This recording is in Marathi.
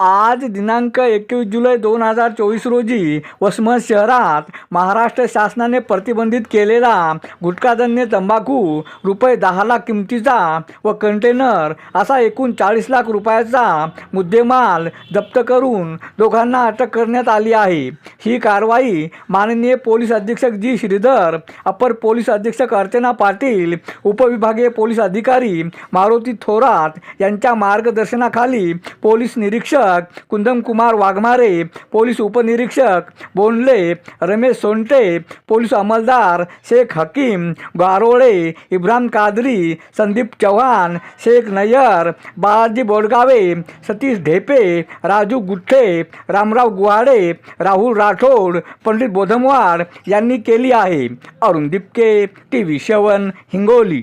आज दिनांक एकवीस जुलै दोन हजार चोवीस रोजी वसमत शहरात महाराष्ट्र शासनाने प्रतिबंधित केलेला गुटखाजन्य तंबाखू रुपये दहा लाख किमतीचा व कंटेनर असा एकूण चाळीस लाख रुपयाचा मुद्देमाल जप्त करून दोघांना अटक करण्यात आली आहे. ही कारवाई माननीय पोलीस अधीक्षक जी. श्रीधर अपर पोलीस अधीक्षक अर्चना पाटील उपविभागीय पोलीस अधिकारी मारुती थोरात यांच्या मार्गदर्शनाखाली पोलीस निरीक्षक कुंदम कुमार वाघमारे पोलीस उपनिरीक्षक बोंडले रमेश सोनटे पोलीस अंमलदार शेख हकीम गारोळे इब्राम कादरी संदीप चव्हाण शेख नय्यर बालाजी बोडगावे सतीश ढेपे राजू गुठ्ठे रामराव गुहाडे राहुल राठोड पंडित बोधमवाड यांनी केली आहे. Arun Dipke T V seven Hingoli.